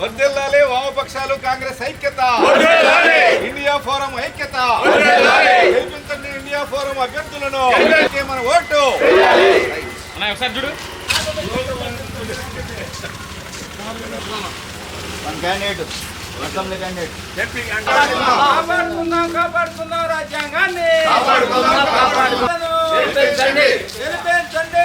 వర్దిల్లాలి వామపక్షాలు కాంగ్రెస్ ఐక్యత. ఇండియా ఫోరం ఐక్యత. గెలిపించండి ఇండియా ఫోరం అభ్యర్థులను. మన ఓటు. కాపాడుకుందాం కాపాడుకుందాం రాజ్యాంగాన్ని. గెలిపించండి. గెలిపించండి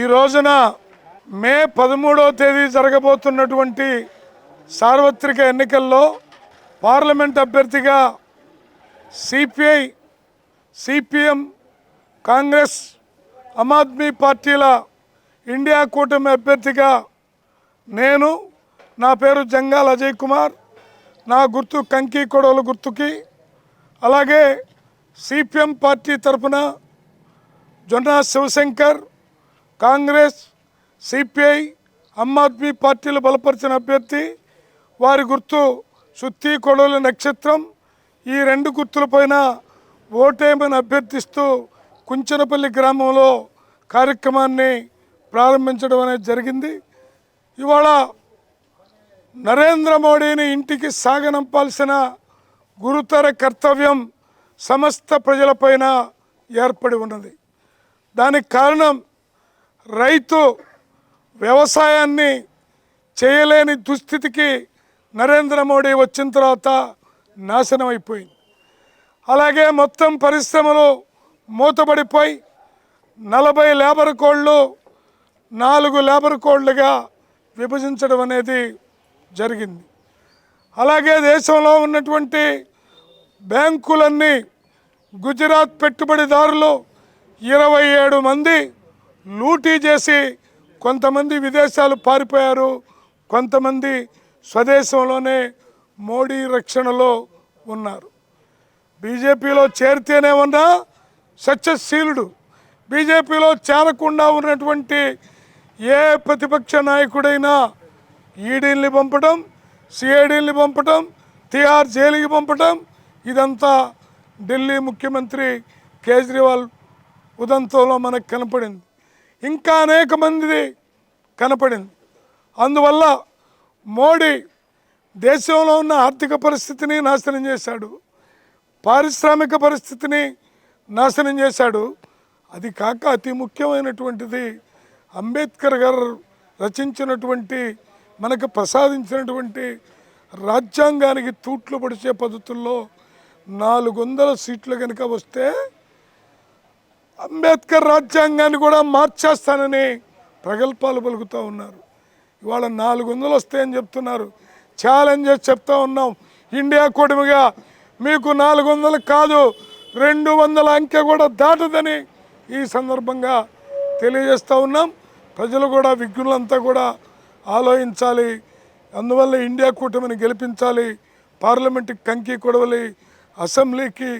ఈ రోజున మే పదమూడవ తేదీ జరగబోతున్నటువంటి సార్వత్రిక ఎన్నికల్లో పార్లమెంట్ అభ్యర్థిగా సిపిఐ సిపిఎం కాంగ్రెస్ ఆమ్ ఆద్మీ పార్టీల ఇండియా కూటమి అభ్యర్థిగా నేను నా పేరు జంగాల్ అజయ్ కుమార్. నా గుర్తు కంకి కొడవల గుర్తుకి. అలాగే సిపిఎం పార్టీ తరపున జొన్నా శివశంకర్ కాంగ్రెస్ సిపిఐ ఆమ్ ఆద్మీ పార్టీలు బలపరిచిన అభ్యర్థి వారి గుర్తు సుత్తి కొడవల నక్షత్రం ఈ రెండు గుర్తులపైన ఓటేమని అభ్యర్థిస్తూ కుంచనపల్లి గ్రామంలో కార్యక్రమాన్ని ప్రారంభించడం అనేది జరిగింది. ఇవాళ నరేంద్ర మోడీని ఇంటికి సాగనంపాల్సిన గురుతర కర్తవ్యం సమస్త ప్రజలపైన ఏర్పడి ఉన్నది. దానికి కారణం రైతు వ్యవసాయాన్ని చేయలేని దుస్థితికి నరేంద్ర మోడీ వచ్చిన తర్వాత నాశనం అయిపోయింది. అలాగే మొత్తం పరిశ్రమలు మూతబడిపోయి నలభై లేబర్ కోడ్లు నాలుగు లేబర్ కోడ్లుగా విభజించడం అనేది జరిగింది. అలాగే దేశంలో ఉన్నటువంటి బ్యాంకులన్నీ గుజరాత్ పెట్టుబడిదారులు ఇరవై ఏడు మంది లూటీ చేసి కొంతమంది విదేశాలు పారిపోయారు. కొంతమంది స్వదేశంలోనే మోడీ రక్షణలో ఉన్నారు. బీజేపీలో చేరితేనే ఉన్నా సత్యశీలుడు బీజేపీలో చేరకుండా ఉన్నటువంటి ఏ ప్రతిపక్ష నాయకుడైనా ఈడీల్ని పంపడం సిఐడీల్ని పంపడం టీఆర్ జైలుకి పంపడం ఇదంతా ఢిల్లీ ముఖ్యమంత్రి కేజ్రీవాల్ ఉదంతంలో మనకు కనపడింది. ఇంకా అనేక మంది కనపడింది. అందువల్ల మోడీ దేశంలో ఉన్న ఆర్థిక పరిస్థితిని నాశనం చేశాడు. పారిశ్రామిక పరిస్థితిని నాశనం చేశాడు. అది కాక అతి ముఖ్యమైనటువంటిది అంబేద్కర్ గారు రచించినటువంటి మనకు ప్రసాదించినటువంటి రాజ్యాంగానికి తూట్లు పడిచే పద్ధతుల్లో నాలుగు వందల సీట్లు కనుక వస్తే అంబేద్కర్ రాజ్యాంగాన్ని కూడా మార్చేస్తానని ప్రగల్భాలు పలుకుతూ ఉన్నారు. ఇవాళ నాలుగు వందలు వస్తాయని చెప్తున్నారు. ఛాలెంజ్ చెప్తా ఉన్నాం. ఇండియా కూటమిగా మీకు నాలుగు వందలు కాదు రెండు వందల అంకె కూడా దాటదని ఈ సందర్భంగా తెలియజేస్తూ ఉన్నాం. ప్రజలు కూడా విఘ్నులంతా కూడా ఆలోచించాలి. అందువల్ల ఇండియా కూటమిని గెలిపించాలి. పార్లమెంటుకి కంకి కొడవలి అసెంబ్లీకి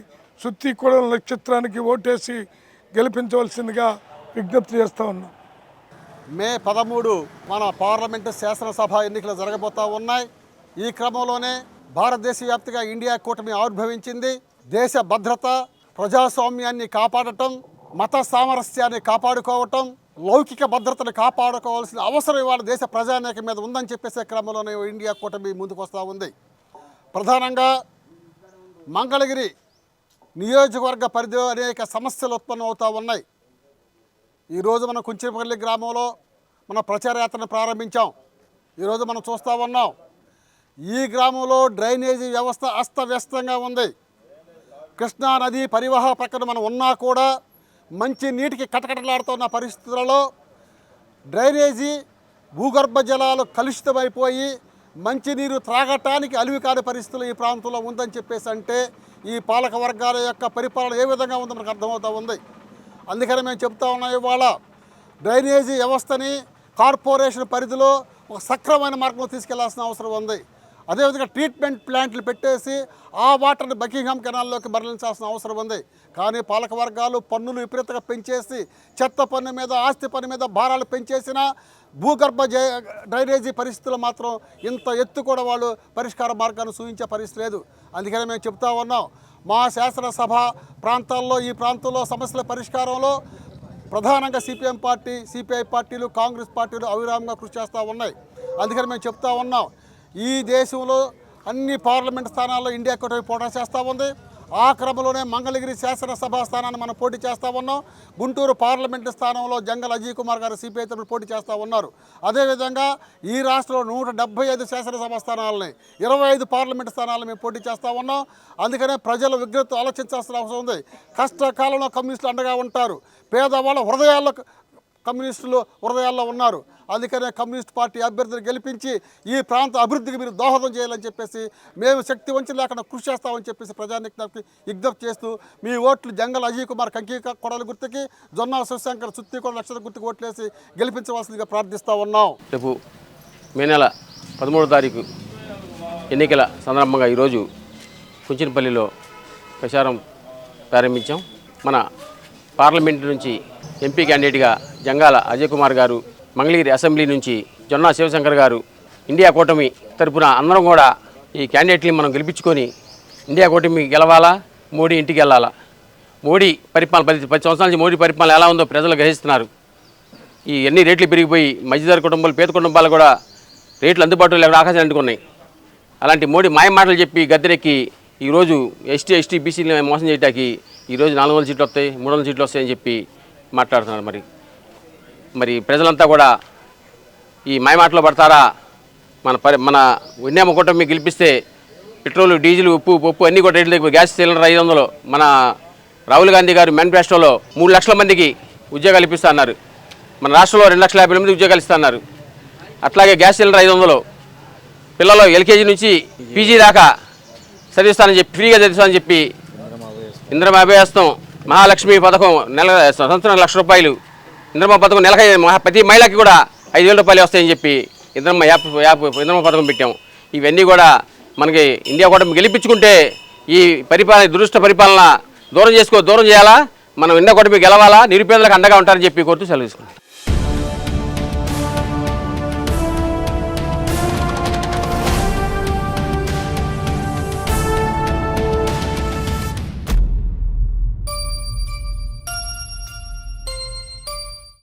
సుత్తి కూడా నక్షత్రానికి ఓటేసి గెలిపించవలసిందిగా విజ్ఞప్తి చేస్తూ ఉన్నాం. మే పదమూడు మన పార్లమెంటు శాసనసభ ఎన్నికలు జరగబోతా ఉన్నాయి. ఈ క్రమంలోనే భారతదేశ వ్యాప్తిగా ఇండియా కూటమి ఆవిర్భవించింది. దేశ భద్రత ప్రజాస్వామ్యాన్ని కాపాడటం మత సామరస్యాన్ని కాపాడుకోవటం లౌకిక భద్రతను కాపాడుకోవాల్సిన అవసరం ఇవాళ దేశ ప్రజానేకం మీద ఉందని చెప్పేసే క్రమంలోనే ఇండియా కూటమి ముందుకు వస్తూ ఉంది. ప్రధానంగా మంగళగిరి నియోజకవర్గ పరిధిలో అనేక సమస్యలు ఉత్పన్నమవుతూ ఉన్నాయి. ఈరోజు మనం కుంచిపల్లి గ్రామంలో మన ప్రచార యాత్రను ప్రారంభించాం. ఈరోజు మనం చూస్తూ ఉన్నాం. ఈ గ్రామంలో డ్రైనేజీ వ్యవస్థ అస్తవ్యస్తంగా ఉంది. కృష్ణా నది పరివాహ ప్రక్కన మనం ఉన్నా కూడా మంచి నీటికి కటకటలాడుతున్న పరిస్థితులలో డ్రైనేజీ భూగర్భ జలాలు కలుషితమైపోయి మంచినీరు త్రాగటానికి అలివి కాని పరిస్థితులు ఈ ప్రాంతంలో ఉందని చెప్పేసి అంటే ఈ పాలక వర్గాల యొక్క పరిపాలన ఏ విధంగా ఉందో మనకు అర్థమవుతూ ఉంది. అందుకని మేము చెప్తా ఉన్నాం ఇవాళ డ్రైనేజీ వ్యవస్థని కార్పొరేషన్ పరిధిలో ఒక సక్రమైన మార్గంలో తీసుకెళ్ళాల్సిన అవసరం ఉంది. అదేవిధంగా ట్రీట్మెంట్ ప్లాంట్లు పెట్టేసి ఆ వాటర్ని బకింగ్హామ్ కెనాల్లోకి మరలించాల్సిన అవసరం ఉంది. కానీ పాలక వర్గాలు పన్నులు విపరీతంగా పెంచేసి చెత్త పన్ను మీద ఆస్తి పన్ను మీద భారాలు పెంచేసినా భూగర్భ డ్రైనేజీ పరిస్థితులు మాత్రం ఇంత ఎత్తు కూడా వాళ్ళు పరిష్కార మార్గాన్ని సూచించే పరిస్థితి లేదు. అందుకని మేము చెప్తా ఉన్నాం మా శాసనసభ ప్రాంతాల్లో ఈ ప్రాంతంలో సమస్యల పరిష్కారంలో ప్రధానంగా సిపిఎం పార్టీ సిపిఐ పార్టీలు కాంగ్రెస్ పార్టీలు అవిరామంగా కృషి చేస్తూ ఉన్నాయి. అందుకని మేము చెప్తా ఉన్నాం ఈ దేశంలో అన్ని పార్లమెంట్ స్థానాల్లో ఇండియా కూటమి పోటీ చేస్తూ ఉంది. ఆ క్రమంలోనే మంగళగిరి శాసనసభ స్థానాన్ని మనం పోటీ చేస్తూ ఉన్నాం. గుంటూరు పార్లమెంటు స్థానంలో జంగల్ అజయ్ కుమార్ గారు సిపిఐ తరఫున పోటీ చేస్తూ ఉన్నారు. అదేవిధంగా ఈ రాష్ట్రంలో నూట డెబ్బై ఐదు శాసనసభ స్థానాలని ఇరవై ఐదు పార్లమెంటు స్థానాలను మేము పోటీ చేస్తూ ఉన్నాం. అందుకనే ప్రజల విజ్ఞత ఆలోచించాల్సిన అవసరం ఉంది. కష్టకాలంలో కమ్యూనిస్టులు అండగా ఉంటారు. పేదవాళ్ళ హృదయాల్లో కమ్యూనిస్టులు హృదయాల్లో ఉన్నారు. అందుకనే కమ్యూనిస్ట్ పార్టీ అభ్యర్థిని గెలిపించి ఈ ప్రాంత అభివృద్ధికి మీరు దోహదం చేయాలని చెప్పేసి మేము శక్తి వంచి లేకుండా కృషి చేస్తామని చెప్పేసి ప్రజానికి విజ్ఞప్తి చేస్తూ మీ ఓట్లు జంగల్ అజయ్ కుమార్ కంకి కొడల గుర్తుకి జొన్నాల శివశంకర్ సుత్తి కూడా లక్షల గుర్తుకు ఓట్లేసి గెలిపించవలసిందిగా ప్రార్థిస్తూ ఉన్నాం. రేపు మే నెల పదమూడో తారీఖు ఎన్నికల సందర్భంగా ఈరోజు కుంచినపల్లిలో ప్రచారం ప్రారంభించాం. మన పార్లమెంట్ నుంచి ఎంపీ క్యాండిడేట్గా జంగాల అజయ్ కుమార్ గారు మంగళగిరి అసెంబ్లీ నుంచి జొన్నా శివశంకర్ గారు ఇండియా కూటమి తరపున అందరం కూడా ఈ క్యాండిడేట్ని మనం గెలిపించుకొని ఇండియా కూటమి గెలవాలా? మోడీ ఇంటికి వెళ్ళాలా? మోడీ పరిపాలన పది పది సంవత్సరాల నుంచి మోడీ పరిపాలన ఎలా ఉందో ప్రజలు గ్రహిస్తున్నారు. ఈ ఎన్ని రేట్లు పెరిగిపోయి మధ్యధర కుటుంబాలు పేద కుటుంబాలు కూడా రేట్లు అందుబాటులో లేకుండా ఆకాశం అంటుకున్నాయి. అలాంటి మోడీ మాయ మాటలు చెప్పి గద్దెరెక్కి ఈరోజు ఎస్టీ ఎస్టీ బీసీని మోసం చేయడానికి ఈరోజు నాలుగు వందల సీట్లు వస్తాయి మూడు వందల సీట్లు వస్తాయని చెప్పి మాట్లాడుతున్నారు మరి. మరి ప్రజలంతా కూడా ఈ మాయమాటలో పడతారా? మన పరి మన విన్యామ కూటమి గెలిపిస్తే పెట్రోల్ డీజిల్ ఉప్పు పప్పు అన్నీ కూడా రేట్లు గ్యాస్ సిలిండర్ ఐదు వందలు. మన రాహుల్ గాంధీ గారు మేనిఫెస్టోలో మూడు లక్షల మందికి ఉద్యోగాలు ఇప్పిస్తా అన్నారు. మన రాష్ట్రంలో రెండు లక్షల యాభై మంది ఉద్యోగాలు ఇస్తా అన్నారు. అట్లాగే గ్యాస్ సిలిండర్ ఐదు వందలు. పిల్లలు ఎల్కేజీ నుంచి పీజీ దాకా చదివిస్తానని చెప్పి ఫ్రీగా చదివిస్తానని చెప్పి ఇంద్రమాభ్యాస్తం మహాలక్ష్మి పథకం నెల సంవత్సరం లక్ష రూపాయలు. ఇంద్రమ్మ పథకం నెలకి ప్రతి మహిళకి కూడా ఐదు వేల రూపాయలు వస్తాయని చెప్పి ఇంద్రమ్మ యాప్ యాప్ ఇంద్రమ్మ పథకం పెట్టాం. ఇవన్నీ కూడా మనకి ఇండియా కూడా గెలిపించుకుంటే ఈ పరిపాలన దురుష్ట పరిపాలన దూరం చేసుకో దూరం చేయాలా? మనం ఇండియా కూడా గెలవాలా? నిరుపేదలకు అండగా ఉంటారని చెప్పి కోరుతూ సెలవు తీసుకున్నాం.